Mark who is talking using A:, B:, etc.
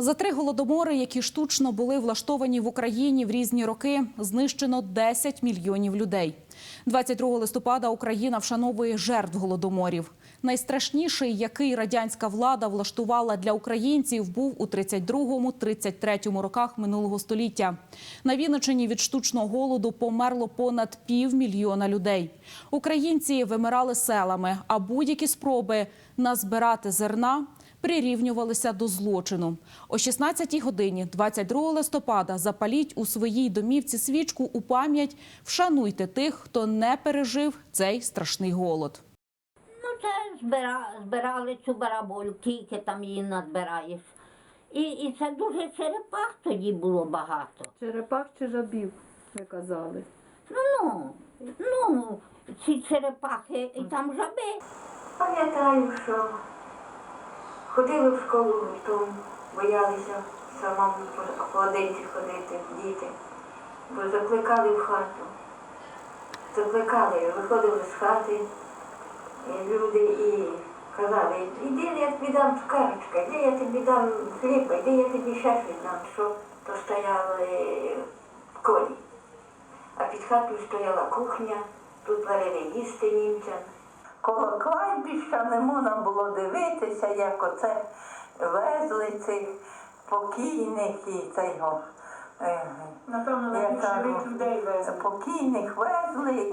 A: За три голодомори, які штучно були влаштовані в Україні в різні роки, знищено 10 мільйонів людей. 22 листопада Україна вшановує жертв голодоморів. Найстрашніший, який радянська влада влаштувала для українців, був у 32-33 роках минулого століття. На Вінниччині від штучного голоду померло понад півмільйона людей. Українці вимирали селами, а будь-які спроби назбирати зерна прирівнювалися до злочину. О 16-й годині 22 листопада запаліть у своїй домівці свічку у пам'ять. Вшануйте тих, хто не пережив цей страшний голод.
B: Ну, це збира, збирали цю бараболю, тільки там її назбираєш. І, і це дуже черепах тоді було багато.
C: Черепах чи жабів, ви казали.
B: Ну, ну, ну, ці черепахи і там жаби.
D: Пам'ятаю, що ходили в школу гуртом, боялися самому по- ходити, діти, бо закликали в хату. Закликали, виходили з хати люди і казали, іди я тобі дам цукерочка, іди я тобі дам хліба, іди я тобі ще щось дам. Що то стояли в колі. А під хатою стояла кухня, тут варили їсти німцям.
E: Коло кладбища не можна було дивитися, як оце везли цих покійних і цього. е,
F: Напевно, найбільше людей везли.
E: Покійних везли.